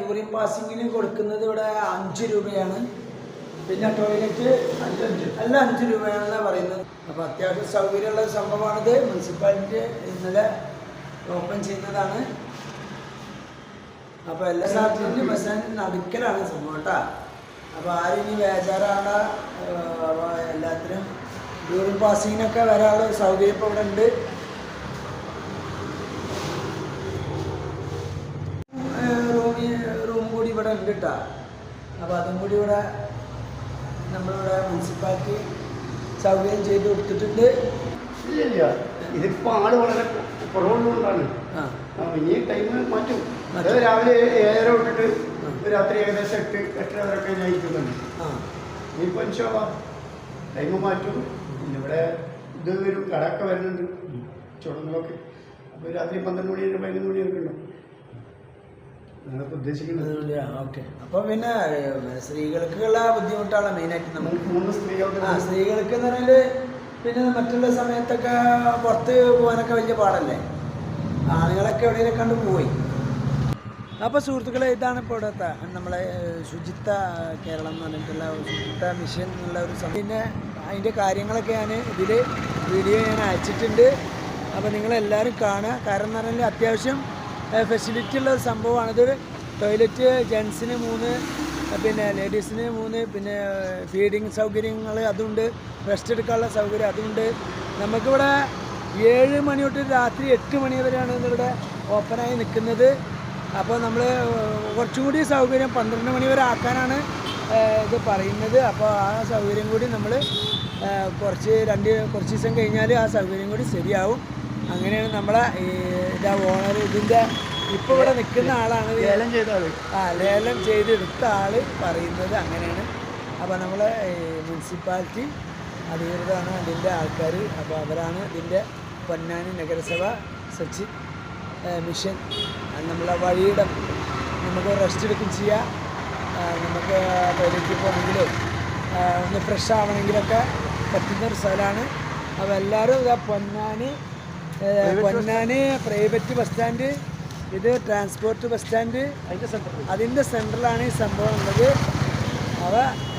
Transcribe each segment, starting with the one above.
Urine പാസിങ്ങിന് കൊടുക്കുന്നത് ഇവിടെ അഞ്ച് രൂപയാണ്. പിന്നെ ടോയ്ലറ്റ് അഞ്ച് അല്ല അഞ്ച് രൂപയാണെന്നാണ് പറയുന്നത്. അപ്പോൾ അത്യാവശ്യം സൗകര്യമുള്ള സംഭവമാണിത്. മുനിസിപ്പാലിറ്റി ഇന്നലെ ഓപ്പൺ ചെയ്യുന്നതാണ്. അപ്പോൾ എല്ലാ സാധനത്തിനും ബസ് സ്റ്റാൻഡിന് നടുക്കലാണ് സംഭവം കേട്ടോ. അപ്പോൾ ആരും ഇനി ബേജാറാണ്ട. എല്ലാത്തിനും യൂറിൻ പാസിങ്ങിനൊക്കെ വരാനുള്ള സൗകര്യം ഇപ്പോൾ ഇവിടെ ഉണ്ട് ഇവിടെ ഉണ്ട് കേട്ടോ. അപ്പോൾ അതും കൂടി ഇവിടെ നമ്മളിവിടെ മുനിസിപ്പാലിറ്റി സൗകര്യം ചെയ്ത് കൊടുത്തിട്ടുണ്ട്. ഇല്ല ഇല്ല ആൾ വളരെ കുറവുള്ളതുകൊണ്ടാണ്. ഇനി ടൈം മാറ്റും. അത് രാവിലെ ഏഴര തൊട്ടിട്ട്. രാത്രി ഏകദേശം എട്ട് എട്ടര വരെയൊക്കെ നയിക്കുന്നുണ്ട് ആ. ഇനിയിപ്പോൾ ഇൻഷാള്ള ടൈം മാറ്റും. പിന്നെ ഇവിടെ ഇത് വരും കടയൊക്കെ വരുന്നുണ്ട്. ചുടങ്ങളൊക്കെ അപ്പോൾ രാത്രി പന്ത്രണ്ട് മണി വരെ പതിനൊന്ന് മണി വരെ ഉണ്ടാവും ഞങ്ങൾക്ക് ഉദ്ദേശിക്കുന്നത്? ഓക്കെ. അപ്പോൾ പിന്നെ സ്ത്രീകൾക്കുള്ള ബുദ്ധിമുട്ടാണ് മെയിനായിട്ട് നമുക്ക് മൂന്ന് സ്ത്രീകൾക്ക് ആ സ്ത്രീകൾക്ക് എന്ന് പറഞ്ഞാൽ പിന്നെ മറ്റുള്ള സമയത്തൊക്കെ പുറത്ത് പോകാനൊക്കെ വലിയ പാടല്ലേ? ആളുകളൊക്കെ എവിടെയെങ്കിലും കണ്ട് പോയി. അപ്പോൾ സുഹൃത്തുക്കളെ ഇതാണ് ഇപ്പോൾ ഇവിടുത്തെ നമ്മളെ ശുചിത്വ കേരളം എന്ന് പറഞ്ഞിട്ടുള്ള ശുചിത്വ മിഷൻ എന്നുള്ള ഒരു സമയം. പിന്നെ അതിന്റെ കാര്യങ്ങളൊക്കെ ഞാൻ ഇതിൽ വീഡിയോ ഞാൻ അയച്ചിട്ടുണ്ട്. അപ്പോൾ നിങ്ങളെല്ലാവരും കാണുക. കാരണം എന്ന് പറഞ്ഞാൽ അത്യാവശ്യം ഫെസിലിറ്റി ഉള്ള ഒരു സംഭവമാണിത് ടോയ്ലറ്റ് ജെൻസിന് മൂന്ന് പിന്നെ ലേഡീസിന് മൂന്ന് പിന്നെ ഫീഡിങ് സൗകര്യങ്ങൾ അതുണ്ട്. റെസ്റ്റ് എടുക്കാനുള്ള സൗകര്യം അതുണ്ട്. നമുക്കിവിടെ ഏഴ് മണി തൊട്ട് രാത്രി എട്ട് മണി വരെയാണ് ഇവിടെ ഓപ്പണായി നിൽക്കുന്നത്. അപ്പോൾ നമ്മൾ കുറച്ചും കൂടി സൗകര്യം പന്ത്രണ്ട് മണി വരെ ആക്കാനാണ് ഇത് പറയുന്നത്. അപ്പോൾ ആ സൗകര്യം കൂടി നമ്മൾ കുറച്ച് രണ്ട് കുറച്ച് ദിവസം കഴിഞ്ഞാൽ ആ സൗകര്യം കൂടി ശരിയാവും. അങ്ങനെയാണ് നമ്മളെ ഈ ഇതാ ഓണർ ഇതിന്റെ ഇപ്പോൾ ഇവിടെ നിൽക്കുന്ന ആളാണ്. ലേലം ചെയ്ത ആൾ. ആ ലേലം ചെയ്തെടുത്ത ആൾ പറയുന്നത് അങ്ങനെയാണ്. അപ്പോൾ നമ്മളെ മുനിസിപ്പാലിറ്റി അധികൃതമാണ് അതിന്റെ ആൾക്കാർ അപ്പോൾ അവരാണ് ഇതിന്റെ പൊന്നാനി നഗരസഭ സച്ചി മിഷൻ. നമ്മളെ വഴിയിടം നമുക്ക് റെസ്റ്റ് എടുക്കും ചെയ്യാം. നമുക്ക് ടോയ്ലറ്റിൽ പോകണമെങ്കിലും ഒന്ന് ഫ്രഷ് ആവണമെങ്കിലൊക്കെ പറ്റുന്ന ഒരു സ്ഥലമാണ്. അപ്പോൾ എല്ലാവരും ഇതാ Ponnani Ponnani private bus stand ഇത് ട്രാൻസ്പോർട്ട് ബസ് സ്റ്റാൻഡ് അതിന്റെ സെന്ററിലാണ് ഈ സംഭവം ഉള്ളത്. അവ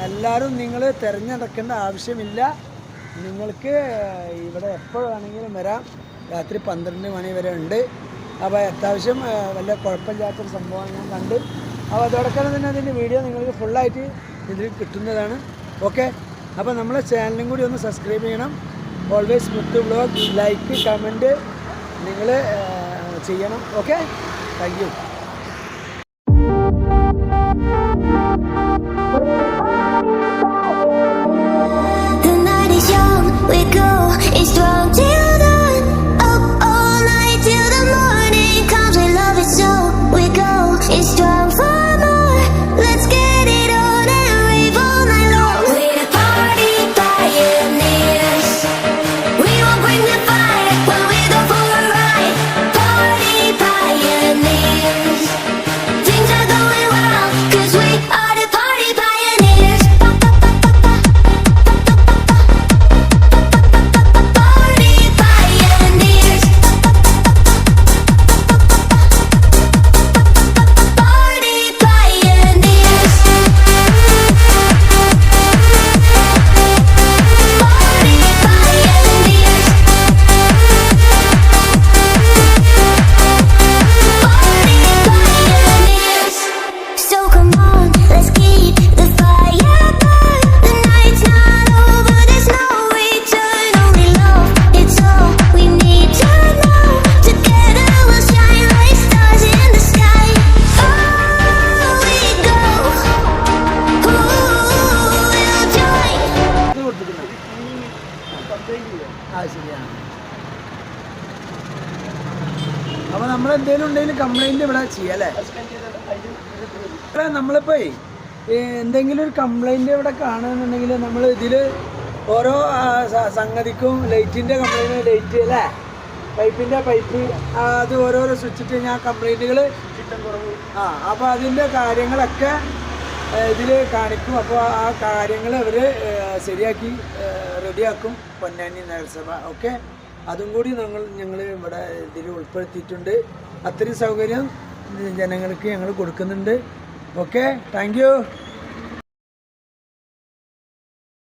എല്ലാവരും നിങ്ങൾ തിരഞ്ഞെടുക്കേണ്ട ആവശ്യമില്ല. നിങ്ങൾക്ക് ഇവിടെ എപ്പോൾ വേണമെങ്കിലും വരാം. രാത്രി പന്ത്രണ്ട് മണി വരെ ഉണ്ട്. അപ്പോൾ അത്യാവശ്യം വല്ല കുഴപ്പമില്ലാത്തൊരു സംഭവം ഞാൻ കണ്ട്. അപ്പോൾ അതോടൊപ്പം തന്നെ അതിന്റെ വീഡിയോ നിങ്ങൾക്ക് ഫുള്ളായിട്ട് ഇതിൽ കിട്ടുന്നതാണ്. ഓക്കെ അപ്പോൾ നമ്മളെ ചാനലും കൂടി ഒന്ന് സബ്സ്ക്രൈബ് ചെയ്യണം. ഓൾവേസ് മുത്ത് ബ്ലോഗ് ലൈക്ക് കമന്റ് നിങ്ങൾ ചെയ്യണം. ഓക്കെ താങ്ക് യു അപ്പോൾ നമ്മൾ എന്തെങ്കിലും ഉണ്ടെങ്കിൽ കംപ്ലൈന്റ് ഇവിടെ ചെയ്യല്ലേ? അല്ലേ ഇവിടെ നമ്മളിപ്പോൾ എന്തെങ്കിലും ഒരു കംപ്ലൈന്റ് ഇവിടെ കാണുന്നുണ്ടെങ്കിൽ നമ്മൾ ഇതിൽ ഓരോ സംഗതിക്കും ലൈറ്റിന്റെ കംപ്ലൈന്റ് ലൈറ്റ് അല്ലേ പൈപ്പിന്റെ പൈപ്പ് അത് ഓരോരോ സ്വിച്ചിട്ട് ഞാൻ കഴിഞ്ഞാൽ കംപ്ലൈന്റുകൾ ആ അപ്പോൾ അതിന്റെ കാര്യങ്ങളൊക്കെ ഇതിൽ കാണിക്കും. അപ്പോൾ ആ കാര്യങ്ങൾ അവർ ശരിയാക്കി റെഡിയാക്കും പൊന്നാനി നഗരസഭ. ഓക്കെ? അതും കൂടി ഞങ്ങൾ ഞങ്ങൾ ഇവിടെ ഇതിൽ ഉൾപ്പെടുത്തിയിട്ടുണ്ട്. അത്രയും സൗകര്യം ജനങ്ങൾക്ക് ഞങ്ങൾ കൊടുക്കുന്നുണ്ട്. ഓക്കെ? താങ്ക്